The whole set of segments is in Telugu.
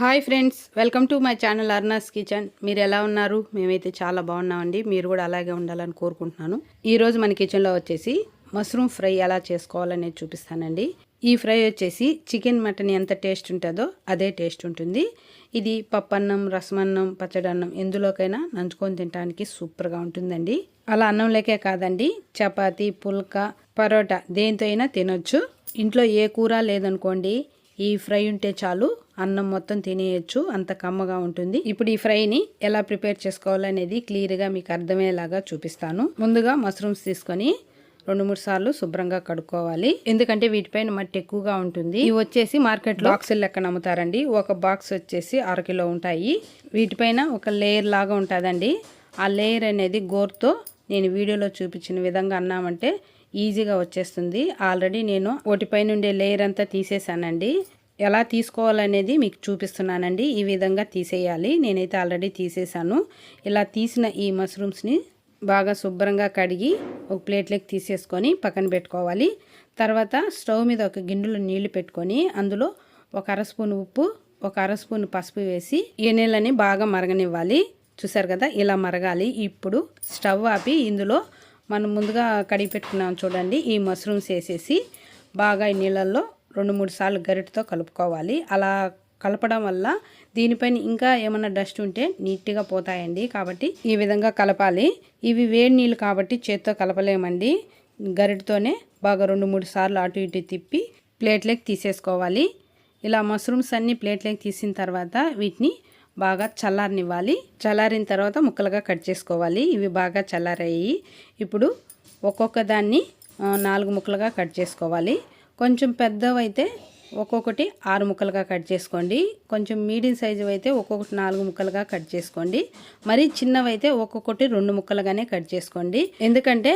Hi friends welcome to my channel Arna's kitchen. మీరు ఎలా ఉన్నారు? మేమైతే చాలా బాగున్నామండి. మీరు కూడా అలాగే ఉండాలని కోరుకుంటున్నాను. ఈరోజు మన కిచెన్లో వచ్చేసి మష్రూమ్ ఫ్రై ఎలా చేసుకోవాలనేది చూపిస్తానండి. ఈ ఫ్రై వచ్చేసి చికెన్ మటన్ ఎంత టేస్ట్ ఉంటుందో అదే టేస్ట్ ఉంటుంది. ఇది పప్పన్నం రసమన్నం పచ్చడన్నం ఎందులోకైనా నంచుకొని తినడానికి సూపర్గా ఉంటుందండి. అలా అన్నంలోకే కాదండి చపాతి పుల్కా పరోటా దేంతో అయినా తినొచ్చు. ఇంట్లో ఏ కూర లేదనుకోండి ఈ ఫ్రై ఉంటే చాలు అన్నం మొత్తం తినేయచ్చు అంత కమ్మగా ఉంటుంది. ఇప్పుడు ఈ ఫ్రైని ఎలా ప్రిపేర్ చేసుకోవాలనేది క్లియర్గా మీకు అర్థమయ్యేలాగా చూపిస్తాను. ముందుగా మష్రూమ్స్ తీసుకొని రెండు మూడు సార్లు శుభ్రంగా కడుక్కోవాలి. ఎందుకంటే వీటిపైన మట్టి ఎక్కువగా ఉంటుంది. ఇవి వచ్చేసి మార్కెట్లో బాక్సులు లెక్కన అమ్ముతారండి ఒక బాక్స్ వచ్చేసి అర కిలో ఉంటాయి. వీటిపైన ఒక లేయర్ లాగా ఉంటుందండి. ఆ లేయర్ అనేది గోర్తో నేను వీడియోలో చూపించిన విధంగా అన్నామంటే ఈజీగా వచ్చేస్తుంది. ఆల్రెడీ నేను ఒకటిపై నుండే లేయర్ అంతా తీసేసానండి ఎలా తీసుకోవాలనేది మీకు చూపిస్తున్నానండి. ఈ విధంగా తీసేయాలి. నేనైతే ఆల్రెడీ తీసేసాను ఇలా తీసిన ఈ మష్రూమ్స్ని బాగా శుభ్రంగా కడిగి ఒక ప్లేట్లోకి తీసేసుకొని పక్కన పెట్టుకోవాలి. తర్వాత స్టవ్ మీద ఒక గిన్నెలో నీళ్ళు పెట్టుకొని అందులో ఒక అర స్పూన్ ఉప్పు ఒక అర స్పూన్ పసుపు వేసి ఈ నీళ్ళని బాగా మరగనివ్వాలి. చూసారు కదా ఇలా మరగాలి. ఇప్పుడు స్టవ్ ఆపి ఇందులో మనం ముందుగా కడిగి పెట్టుకున్నాం చూడండి ఈ మష్రూమ్స్ వేసేసి బాగా ఈ నీళ్ళల్లో రెండు మూడు సార్లు గరిటతో కలుపుకోవాలి. అలా కలపడం వల్ల దీనిపైన ఇంకా ఏమైనా డస్ట్ ఉంటే నీట్గా పోతాయండి. కాబట్టి ఈ విధంగా కలపాలి. ఇవి వేడి నీళ్ళు కాబట్టి చేత్తో కలపలేమండి. గరిటతోనే బాగా రెండు మూడు సార్లు అటు ఇటు తిప్పి ప్లేట్లోకి తీసేసుకోవాలి. ఇలా మష్రూమ్స్ అన్ని ప్లేట్లోకి తీసిన తర్వాత వీటిని బాగా చల్లారనివ్వాలి. చల్లారిన తర్వాత ముక్కలుగా కట్ చేసుకోవాలి. ఇవి బాగా చల్లారాయి. ఇప్పుడు ఒక్కొక్క దాన్ని నాలుగు ముక్కలుగా కట్ చేసుకోవాలి. కొంచెం పెద్దవైతే ఒక్కొక్కటి ఆరు ముక్కలుగా కట్ చేసుకోండి. కొంచెం మీడియం సైజు అయితే ఒక్కొక్కటి నాలుగు ముక్కలుగా కట్ చేసుకోండి. మరి చిన్నవైతే ఒక్కొక్కటి రెండు ముక్కలుగానే కట్ చేసుకోండి. ఎందుకంటే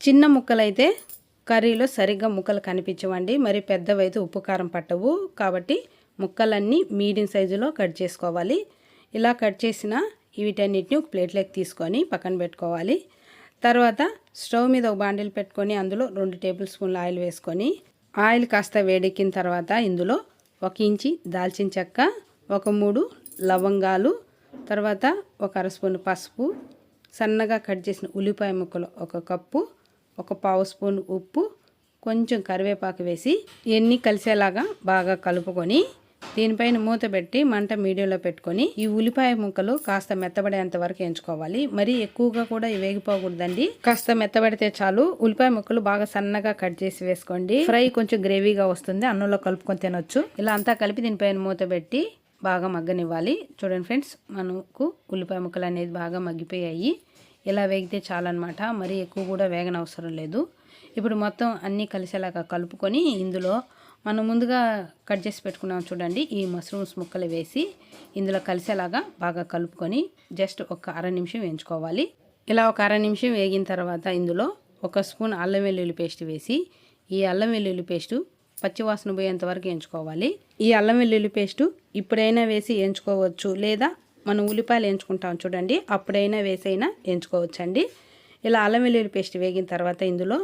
చిన్న ముక్కలైతే కర్రీలో సరిగ్గా ముక్కలు కనిపించవండి. మరి పెద్దవైతే ఉప్పు కారం పట్టవు. కాబట్టి ముక్కలన్నీ మీడియం సైజులో కట్ చేసుకోవాలి. ఇలా కట్ చేసిన వీటన్నిటిని ఒక ప్లేట్లోకి తీసుకొని పక్కన పెట్టుకోవాలి. తర్వాత స్టవ్ మీద ఒక బాండిల్ పెట్టుకొని అందులో రెండు టేబుల్ స్పూన్ల ఆయిల్ వేసుకొని ఆయిల్ కాస్త వేడెక్కిన తర్వాత ఇందులో ఒక ఇంచి దాల్చిన చెక్క ఒక మూడు లవంగాలు తర్వాత ఒక అర స్పూన్ పసుపు సన్నగా కట్ చేసిన ఉల్లిపాయ ముక్కలు ఒక కప్పు ఒక పావు స్పూన్ ఉప్పు కొంచెం కరివేపాకు వేసి ఇవన్నీ కలిసేలాగా బాగా కలుపుకొని దీనిపైన మూత పెట్టి మంట మీడియంలో పెట్టుకొని ఈ ఉల్లిపాయ ముక్కలు కాస్త మెత్తబడేంత వరకు ఎంచుకోవాలి మరి ఎక్కువగా కూడా వేగిపోకూడదండి. కాస్త మెత్తబడితే చాలు. ఉల్లిపాయ ముక్కలు బాగా సన్నగా కట్ చేసి వేసుకోండి. ఫ్రై కొంచెం గ్రేవీగా వస్తుంది. అన్నంలో కలుపుకొని తినొచ్చు. ఇలా అంతా కలిపి దీనిపైన మూత పెట్టి బాగా మగ్గనివ్వాలి. చూడండి ఫ్రెండ్స్ మనకు ఉల్లిపాయ ముక్కలు అనేది బాగా మగ్గిపోయాయి. ఇలా వేగితే చాలన్నమాట. మరి ఎక్కువ కూడా వేగనవసరం లేదు. ఇప్పుడు మొత్తం అన్నీ కలిసేలాగా కలుపుకొని ఇందులో మనం ముందుగా కట్ చేసి పెట్టుకున్నాం చూడండి. ఈ మష్రూమ్స్ ముక్కలు వేసి ఇందులో కలిసేలాగా బాగా కలుపుకొని జస్ట్ ఒక అర నిమిషం వేయించుకోవాలి. ఇలా ఒక అర నిమిషం వేగిన తర్వాత ఇందులో ఒక స్పూన్ అల్లం వెల్లుల్లి పేస్ట్ వేసి ఈ అల్లం వెల్లుల్లి పేస్టు పచ్చివాసన పోయేంత వరకు వేయించుకోవాలి. ఈ అల్లం వెల్లుల్లి పేస్టు ఇప్పుడైనా వేసి వేయించుకోవచ్చు లేదా మనం ఉల్లిపాయలు వేయించుకుంటాం చూడండి. అప్పుడైనా వేసైనా వేయించుకోవచ్చండి. ఇలా అల్లం వెల్లుల్లి పేస్ట్ వేగిన తర్వాత ఇందులో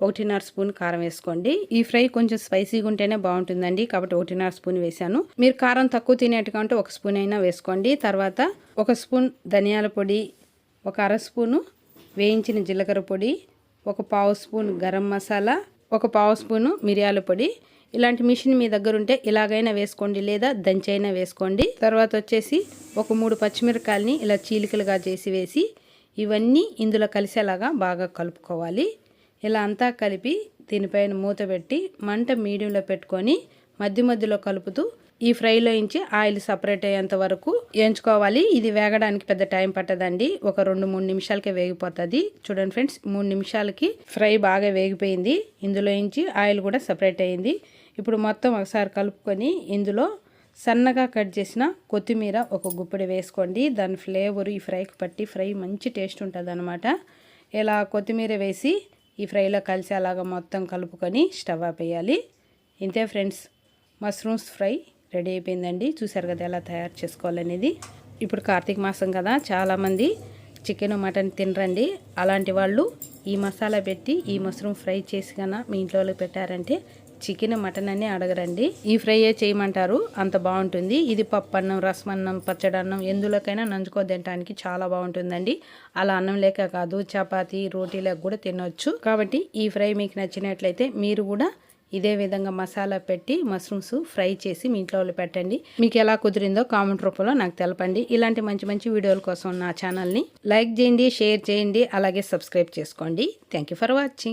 ఒకటిన్నర స్పూన్ కారం వేసుకోండి. ఈ ఫ్రై కొంచెం స్పైసీగా ఉంటేనే బాగుంటుందండి. కాబట్టి ఒకటిన్నర స్పూన్ వేసాను మీరు కారం తక్కువ తినేట్టుగా ఉంటే ఒక స్పూన్ అయినా వేసుకోండి. తర్వాత ఒక స్పూన్ ధనియాల పొడి ఒక అర స్పూను వేయించిన జీలకర్ర పొడి ఒక పావు స్పూన్ గరం మసాలా ఒక పావు స్పూను మిరియాల పొడి. ఇలాంటి మిషన్ మీ దగ్గర ఉంటే ఇలాగైనా వేసుకోండి లేదా దంచైనా వేసుకోండి. తర్వాత వచ్చేసి ఒక మూడు పచ్చిమిరకాయలని ఇలా చీలికలుగా చేసి వేసి ఇవన్నీ ఇందులో కలిసేలాగా బాగా కలుపుకోవాలి. ఇలా అంతా కలిపి దీనిపైన మూత పెట్టి మంట మీడియంలో పెట్టుకొని మధ్య మధ్యలో కలుపుతూ ఈ ఫ్రైలో ఇంచి ఆయిల్ సపరేట్ అయ్యేంత వరకు వేయించుకోవాలి ఇది వేగడానికి పెద్ద టైం పట్టదండి. ఒక రెండు మూడు నిమిషాలకే వేగిపోతుంది. చూడండి ఫ్రెండ్స్ మూడు నిమిషాలకి ఫ్రై బాగా వేగిపోయింది. ఇందులో ఇంచి ఆయిల్ కూడా సపరేట్ అయ్యింది. ఇప్పుడు మొత్తం ఒకసారి కలుపుకొని ఇందులో సన్నగా కట్ చేసిన కొత్తిమీర ఒక గుప్పెడి వేసుకోండి. దాని ఫ్లేవర్ ఈ ఫ్రైకి పట్టి ఫ్రై మంచి టేస్ట్ ఉంటుంది ఇలా కొత్తిమీర వేసి ఈ ఫ్రైలో కలిసేలాగా మొత్తం కలుపుకొని స్టవ్ ఆపేయాలి. ఇంతే ఫ్రెండ్స్ మష్రూమ్స్ ఫ్రై రెడీ అయిపోయిందండి. చూసారు కదా ఎలా తయారు చేసుకోవాలనేది. ఇప్పుడు కార్తీక మాసం కదా చాలామంది చికెన్ మటన్ తినరండి. అలాంటి వాళ్ళు ఈ మసాలా పెట్టి ఈ మష్రూమ్ ఫ్రై చేసి కన్నా మీ ఇంట్లో పెట్టారంటే చికెన్ మటన్ అని అడగరండి. ఈ ఫ్రైయే చేయమంటారు అంత బాగుంటుంది. ఇది పప్పు అన్నం రసం అన్నం పచ్చడి అన్నం ఎందులోకైనా నంచుకో తినడానికి చాలా బాగుంటుందండి. అలా అన్నం లేక కాదు చపాతీ రోటీలకు కూడా తినవచ్చు కాబట్టి ఈ ఫ్రై మీకు నచ్చినట్లయితే మీరు కూడా ఇదే విధంగా మసాలా పెట్టి మష్రూమ్స్ ఫ్రై చేసి మీ ఇంట్లో వాళ్ళు పెట్టండి. మీకు ఎలా కుదిరిందో కామెంట్ రూపంలో నాకు తెలపండి. ఇలాంటి మంచి మంచి వీడియోల కోసం నా ఛానల్ని లైక్ చేయండి షేర్ చేయండి అలాగే సబ్స్క్రైబ్ చేసుకోండి. Thank for watching